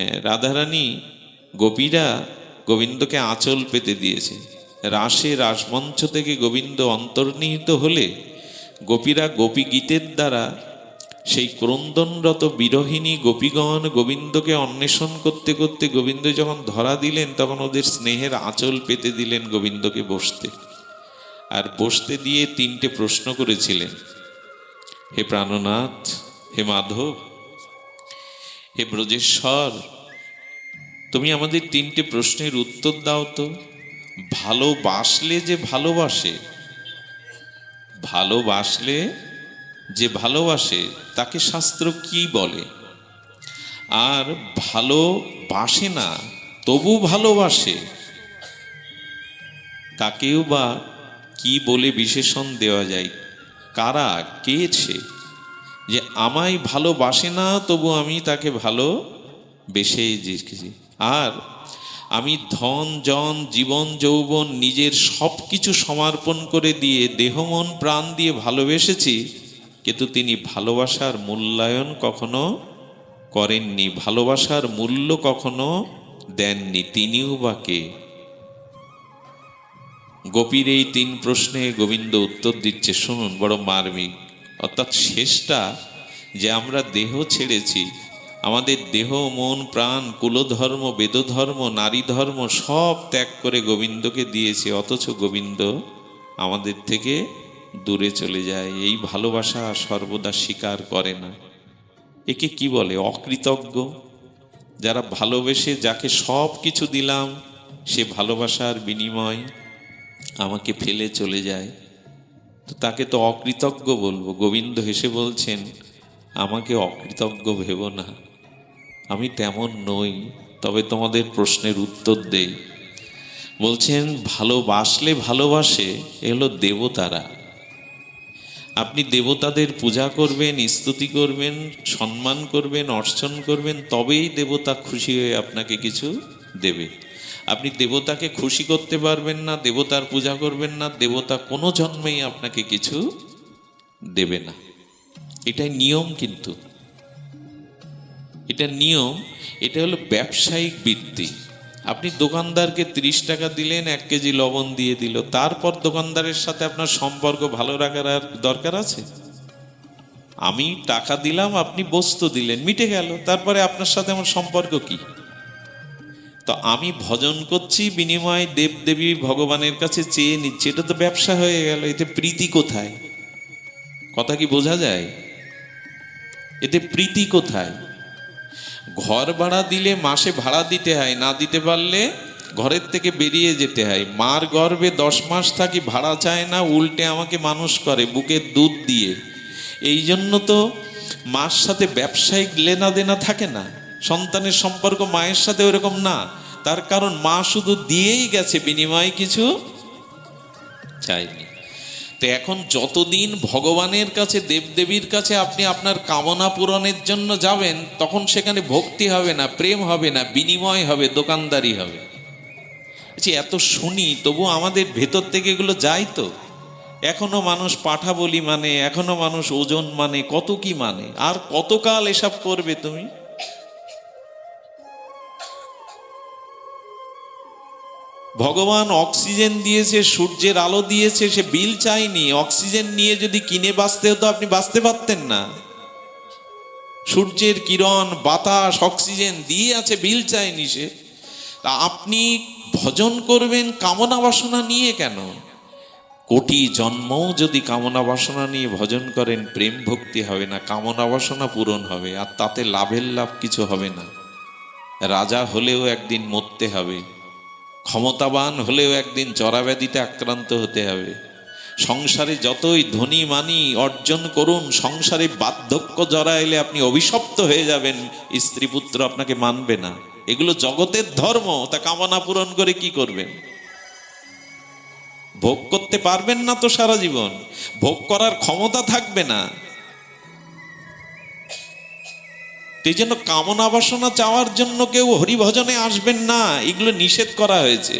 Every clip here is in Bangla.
রাধারানী গোপীরা গোবিন্দকে আঁচল পেতে দিয়েছে। রাসে রাসমঞ্চ থেকে গোবিন্দ অন্তর্নিহিত হলে গোপীরা গোপী গীতের দ্বারা সেই ক্রন্দনরত বিরহিণী গোপীগণ গোবিন্দকে অন্বেষণ করতে করতে গোবিন্দ যখন ধরা দিলেন, তখন ওদের স্নেহের আঁচল পেতে দিলেন গোবিন্দকে বসতে। আর বসতে দিয়ে তিনটে প্রশ্ন করেছিলেন। হে প্রাণনাথ, হে মাধব হে ব্রজেশ্বর, তুমি আমাদের তিনটে প্রশ্নের উত্তর দাও তো। ভালোবাসলে যে ভালোবাসে, ভালোবাসলে যে ভালোবাসে, তাকে শাস্ত্র কি বলে? আর ভালোবাসে না, তবু ভালোবাসে তাকেও বা কি বলে বিশেষণ দেওয়া যায়? কারা, কে সে? যে আমায় ভালোবাসে না, তবু আমি তাকে ভালো বেসে জিখেছি আর আমি ধন, জন, জীবন, যৌবন নিজের সব কিছু সমর্পণ করে দিয়ে দেহ, মন, প্রাণ দিয়ে ভালোবেসেছি, কিন্তু তিনি ভালোবাসার মূল্যায়ন কখনো করেননি, ভালোবাসার মূল্য কখনো দেননি। তিনিও বা কে? গোপীর এই তিন প্রশ্নে গোবিন্দ উত্তর দিচ্ছে, শুনুন, বড় মার্মিক। অর্থাৎ শেষটা যে আমরা দেহ ছেড়েছি, আমাদের দেহ, মন, প্রাণ, কুলধর্ম, বেদধর্ম নারী ধর্ম সব ত্যাগ করে গোবিন্দকে দিয়েছে, অথচ গোবিন্দ আমাদের থেকে দূরে চলে যায়। এই ভালোবাসা সর্বদা স্বীকার করে না। একে কি বলে? অকৃতজ্ঞ। যারা ভালোবেসে যাকে সব কিছু দিলাম, সে ভালোবাসার বিনিময় আমাকে ফেলে চলে যায়। তো তাকে তো অকৃতজ্ঞ বলব। গোবিন্দ হেসে বলছেন, আমাকে অকৃতজ্ঞ ভেব না। আমি তেমন নই, তবে তোমাদের প্রশ্নের উত্তর দেই। বলছেন, ভালোবাসলে ভালোবাসে, এ হলো দেবতারা। আপনি দেবতাদের পূজা করবেন, স্তুতি করবেন, সম্মান করবেন, অর্চন করবেন, তবেই দেবতা খুশি হয়ে আপনাকে কিছু দেবে। আপনি দেবতাকে খুশি করতে পারবেন না, দেবতার পূজা করবেন না, দেবতা কোনো জন্মেই আপনাকে কিছু দেবে না। এটাই নিয়ম কিন্তু। এটা নিয়ম, এটা হলো ব্যবসায়িক বৃত্তি। আপনি দোকানদারকে ত্রিশ টাকা দিলেন, এক কেজি লবণ দিয়ে দিল, তারপর দোকানদারের সাথে আপনার সম্পর্ক ভালো রাখার আর দরকার আছে? আমি টাকা দিলাম, আপনি বস্তু দিলেন, মিটে গেল, তারপরে আপনার সাথে আমার সম্পর্ক কি? তো আমি ভজন করছি, বিনিময়ে দেবদেবী ভগবানের কাছে চেয়ে নিচ্ছি। এটা তো ব্যবসা হয়ে গেল, এতে প্রীতি কোথায়? কথা কি বোঝা যায়? এতে প্রীতি কোথায়? ঘর ভাড়া দিলে মাসে ভাড়া দিতে হয়, না দিতে পারলে ঘরের থেকে বেরিয়ে যেতে হয়। মার গর্ভে দশ মাস থাকি ভাড়া চায় না, উল্টে আমাকে মানুষ করে বুকের দুধ দিয়ে। এই জন্য তো মার সাথে ব্যবসায়িক লেনা দেনা থাকে না। সন্তানের সম্পর্ক মায়ের সাথে ওরকম না। তার কারণ মা শুধু দিয়েই গেছে বিনিময়ে কিছু চাইনি তো এখন যতদিন ভগবানের কাছে দেবদেবীর কাছে আপনি আপনার কামনা পূরণের জন্য যাবেন তখন সেখানে ভক্তি হবে না প্রেম হবে না বিনিময় হবে দোকানদারি হবে। বলছি, এত শুনি তবু আমাদের ভেতর থেকে এগুলো যায় তো। এখনও মানুষ পাঠা বলি মানে এখনও মানুষ ওজন মানে কত কি মানে? আর কতকাল এসব করবে তুমি? ভগবান অক্সিজেন দিয়েছে, সূর্যের আলো দিয়েছে, সে বিল চাইনি অক্সিজেন নিয়ে যদি কিনে বাঁচতে হতো, আপনি বাঁচতে পারতেন না। সূর্যের কিরণ, বাতাস, অক্সিজেন দিয়ে আছে, বিল চাইনি সে। তা আপনি ভজন করবেন কামনা বাসনা নিয়ে কেন? কোটি জন্মও যদি কামনা বাসনা নিয়ে ভজন করেন, প্রেম ভক্তি হবে না, কামনা বাসনা পূরণ হবে, আর তাতে লাভের লাভ কিছু হবে না। রাজা হলেও একদিন মরতে হবে। ক্ষমতাবান হলেও একদিন চরাব্যাধিতে আক্রান্ত হতে হবে। সংসারে যতই ধনী মানি অর্জন করুন, সংসারে বার্ধক্য জড়া এলে আপনি অভিশপ্ত হয়ে যাবেন, স্ত্রী পুত্র আপনাকে মানবে না। এগুলো জগতের ধর্ম, তা কামনা পূরণ করে কি করবেন? ভোগ করতে পারবেন না তো সারা জীবন। ভোগ করার ক্ষমতা থাকবে না। এই জন্য কামনা বাসনা চাওয়ার জন্য কেউ হরিভজনে আসবেন না, এগুলো নিষেধ করা হয়েছে।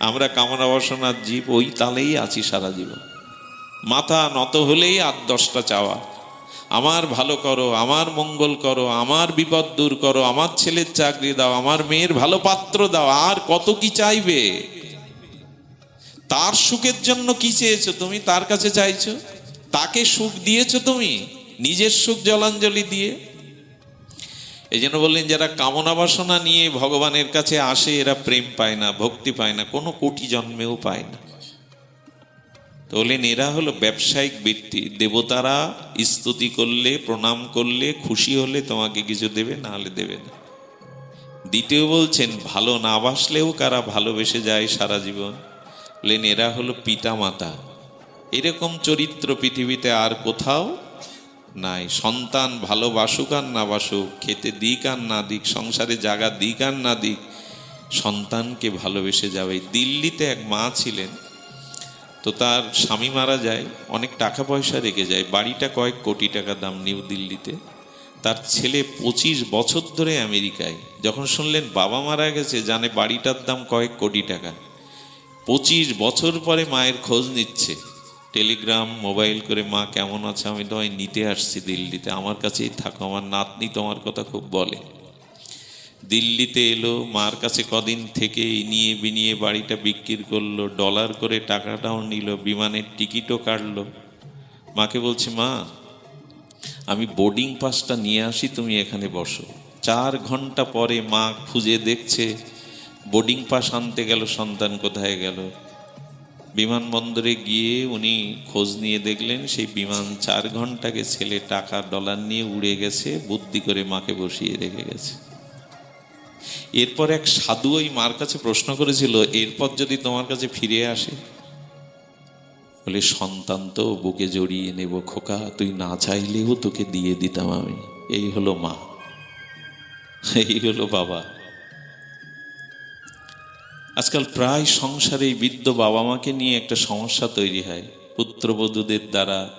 আমরা কামনা বাসনার জীব ওই তালেই আছি সারা জীবন। মাথা নত হলেই আট দশটা চাওয়া। আমার ভালো করো, আমার মঙ্গল করো, আমার বিপদ দূর করো, আমার ছেলের চাকরি দাও, আমার মেয়ের ভালো পাত্র দাও, আর কত কি চাইবে? তার সুখের জন্য কি চেয়েছো তুমি? তার কাছে চাইছো? তাকে সুখ দিয়েছ তুমি? নিজের সুখ জলাঞ্জলি দিয়ে? এই জন্য বললেন, যারা কামনা বাসনা নিয়ে ভগবানের কাছে আসে, এরা প্রেম পায় না, ভক্তি পায় না, কোনো কোটি জন্মেও পায় না। তো বললেন, এরা হলো ব্যবসায়িক বৃত্তি দেবতারা স্তুতি করলে, প্রণাম করলে, খুশি হলে তোমাকে কিছু দেবে, না হলে দেবে না। দ্বিতীয় বলছেন, ভালো না বাসলেও কারা ভালোবেসে যায় সারা জীবন? বললেন, এরা হলো পিতা মাতা এরকম চরিত্র পৃথিবীতে আর কোথাও নাই। সন্তান ভালোবাসুক আর না বাসুক, খেতে দিক আর না দিক, সংসারে জাগা দিক আর না দিক, সন্তানকে ভালোবেসে যাবে। দিল্লিতে এক মা ছিলেন, তো তার স্বামী মারা যায়, অনেক টাকা পয়সা রেখে যায়। বাড়িটা কয়েক কোটি টাকা দাম নিউ দিল্লিতে। তার ছেলে পঁচিশ বছর ধরে আমেরিকায়। যখন শুনলেন বাবা মারা গেছে, জানে বাড়িটার দাম কয়েক কোটি টাকা। পঁচিশ বছর পরে মায়ের খোঁজ নিচ্ছে। টেলিগ্রাম, মোবাইল করে, মা, কেমন আছে? আমি তোমায় নিতে আসছি দিল্লিতে। আমার কাছেই থাকো। আমার নাতনি তোমার কথা খুব বলে। দিল্লিতে এলো। মার কাছে কদিন থেকে নিয়ে বিনিয়ে বাড়িটা বিক্রি করল। ডলার করে টাকাটাও নিল। বিমানের টিকিটও কাটলো। মাকে বলছে, মা, আমি বোর্ডিং পাসটা নিয়ে আসি, তুমি এখানে বসো। চার ঘণ্টা পরে মা খুঁজে দেখছে, বোর্ডিং পাস আনতে গেল, সন্তান কোথায় গেল? বিমানবন্দরে গিয়ে উনি খোঁজ নিয়ে দেখলেন, সেই বিমান চার ঘন্টাকে ছেলে টাকা, ডলার নিয়ে উড়ে গেছে, বুদ্ধি করে মাকে বসিয়ে রেখে গেছে। এরপর এক সাধু ওই মার কাছে প্রশ্ন করেছিল, এরপর যদি তোমার কাছে ফিরে আসে? বলে, সন্তান তো বুকে জড়িয়ে নেব খোকা, তুই না চাইলেও তোকে দিয়ে দিতাম আমি। এই হলো মা, এই হলো বাবা। আজকাল প্রায় সংসারে বৃদ্ধ বাবা মাকে নিয়ে একটা সমস্যা তৈরি হয়। পুত্রবধূদের দ্বারা,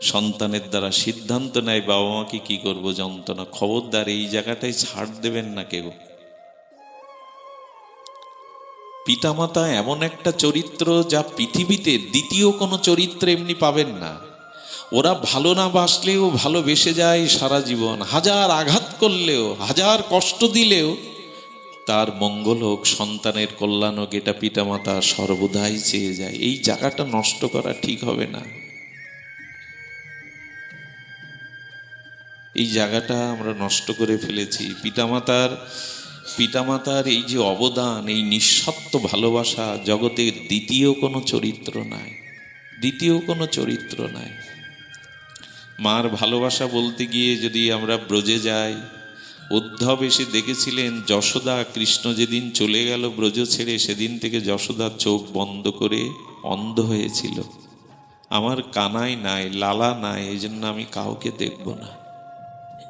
সন্তানের দ্বারা সিদ্ধান্ত নেয় বাবা মাকে কি করব যন্ত্রণা। খবরদার, এই জায়গাটায় ছাড় দেবেন না কেউ। পিতামাতা এমন একটা চরিত্র যা পৃথিবীতে দ্বিতীয় কোনো চরিত্র এমনি পাবেন না। ওরা ভালো না বাসলেও ভালোবেসে যায় সারা জীবন। হাজার আঘাত করলেও, হাজার কষ্ট দিলেও তার মঙ্গল হোক, সন্তানের কল্যাণ হোক, এটা পিতামাতা সর্বদাই চেয়ে যায়। এই জায়গাটা নষ্ট করা ঠিক হবে না। এই জায়গাটা আমরা নষ্ট করে ফেলেছি। পিতামাতার পিতামাতার এই যে অবদান, এই নিঃস্বার্থ ভালোবাসা জগতের দ্বিতীয় কোনো চরিত্র নাই। দ্বিতীয় কোনো চরিত্র নাই। মার ভালোবাসা বলতে গিয়ে যদি আমরা ব্রজে যাই উদ্ধব এসে দেখেছিলেন, যশোদা কৃষ্ণ যেদিন চলে গেল ব্রজ ছেড়ে, সেদিন থেকে যশোদার চোখ বন্ধ করে অন্ধ হয়েছিল। আমার কানাই নাই, লালা নাই এই জন্য আমি কাউকে দেখব না।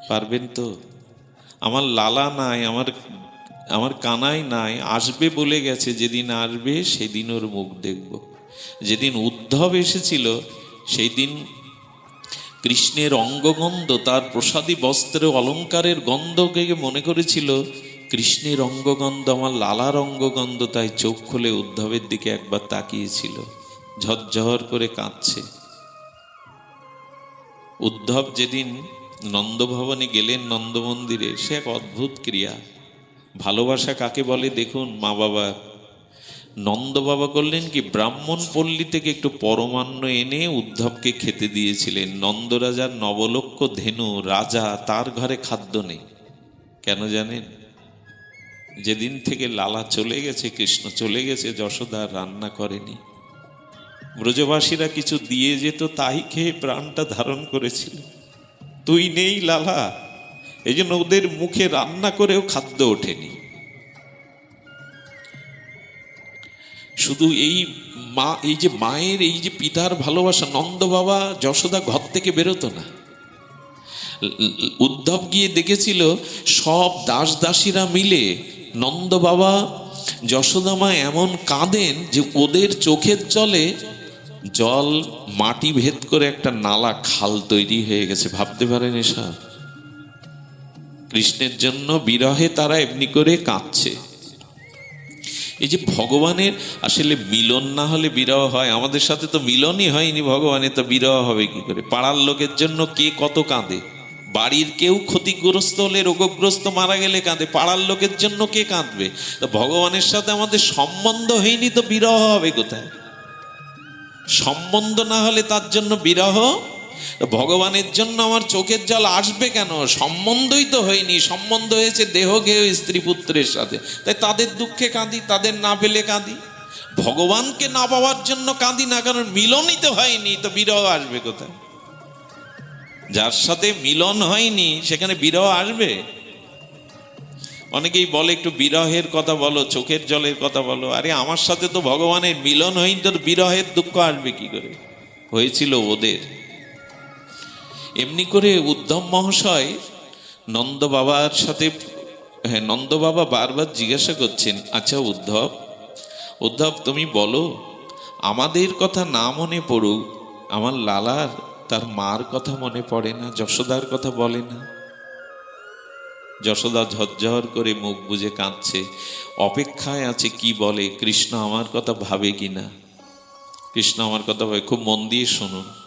পারবেন তো? আমার লালা নাই, আমার আমার কানাই নাই, আসবে বলে গেছে, যেদিন আসবে সেদিন ওর মুখ দেখব। যেদিন উদ্ধব এসেছিল সেই দিন কৃষ্ণের অঙ্গগন্ধ, তার প্রসাদী বস্ত্রের অলঙ্কারের গন্ধকে মনে করেছিল? কৃষ্ণের অঙ্গগন্ধ, আমার লালার অঙ্গগন্ধ তাই চোখ খুলে উদ্ধবের দিকে একবার তাকিয়েছিল। ঝরঝর করে কাঁদছে। উদ্ধব যেদিন নন্দভবনে গেলেন নন্দ মন্দিরে সে এক অদ্ভুত ক্রিয়া। ভালোবাসা কাকে বলে? দেখুন মা বাবা নন্দ বাবা করলেন কি, ব্রাহ্মণ পল্লী থেকে একটু পরমান্ন এনে উদ্ধবকে খেতে দিয়েছিলেন। নন্দরাজার নবলক্ষ, ধেনু, রাজা, তার ঘরে খাদ্য নেই। কেন জানেন? যেদিন থেকে লালা চলে গেছে, কৃষ্ণ চলে গেছে, যশোদা রান্না করেনি। ব্রজবাসীরা কিছু দিয়ে যেত, তাই খেয়ে প্রাণটা ধারণ করেছিল। তুই নেই লালা। এই জন্য ওদের মুখে রান্না করেও খাদ্য ওঠেনি। শুধু এই মা, এই যে মায়ের, এই যে পিতার ভালোবাসা, নন্দ বাবা যশোদা ঘর থেকে বেরোতো না। উদ্ধব গিয়ে দেখেছিল সব দাস দাসীরা মিলে নন্দ বাবা, যশোদা মা এমন কাঁদেন যে ওদের চোখের জলে জল, মাটি ভেদ করে একটা নালা খাল তৈরি হয়ে গেছে। ভাবতে পারেন এসব? কৃষ্ণের জন্য বিরহে তারা এমনি করে কাঁদছে। এই যে ভগবানের, আসলে মিলন না হলে বিরহ হয়, আমাদের সাথে তো মিলনই হয়নি ভগবানের, তো বিরহ হবে কি করে? পাড়ার লোকের জন্য কে কত কাঁদে? বাড়ির কেউ ক্ষতিগ্রস্ত হলে, রোগগ্রস্ত মারা গেলে কাঁদে, পাড়ার লোকের জন্য কে কাঁদবে? তো ভগবানের সাথে আমাদের সম্বন্ধ হয়নি তো বিরহ হবে কোথায়? সম্বন্ধ না হলে তার জন্য বিরহ ভগবানের জন্য আমার চোখের জল আসবে কেন? সম্বন্ধই তো হয়নি। সম্বন্ধ হয়েছে দেহ গেহ স্ত্রী পুত্রের সাথে। তাই তাদের দুঃখে কাঁদি, তাদের না পেলে কাঁদি। ভগবানকে না পাওয়ার জন্য কাঁদি না, কারণ মিলনই তো হয়নি, তো বিরহ আসবে কোথায়? যার সাথে মিলন হয়নি, সেখানে বিরহ আসবে? অনেকেই বলে, একটু বিরহের কথা বলো, চোখের জলের কথা বলো। আরে, আমার সাথে তো ভগবানের মিলন হয়নি, তোর বিরহের দুঃখ আসবে কি করে? হয়েছিল ওদের। এমনি করে উদ্ধম মহাশয় নন্দ বাবার সাথে হ্যাঁ নন্দ বাবা বারবার জিজ্ঞাসা করছেন আচ্ছা উদ্ধব উদ্ধব তুমি বলো, আমাদের কথা না মনে পড়ুক, আমার লালার তার মার কথা মনে পড়ে না, যশোদার কথা বলে না? যশোদা ঝরঝর করে মুখ বুজে কাঁদছে, অপেক্ষায় আছে কি বলে, কৃষ্ণ আমার কথা ভাবে কি না কৃষ্ণ আমার কথা ভাবে, খুব মন দিয়ে শুনুন।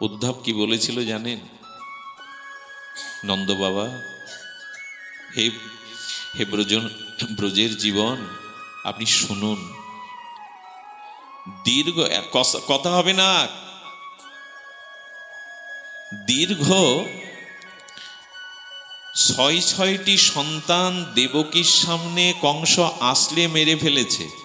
উদ্ধব কি বলেছিল জানেন? নন্দ বাবা, হে হে ব্রজন, ব্রজের জীবন, আপনি শুনুন। দীর্ঘ কথা হবে না। দীর্ঘ ছয় ছয়টি সন্তান দেবকীর সামনে কংস আসলে মেরে ফেলেছে।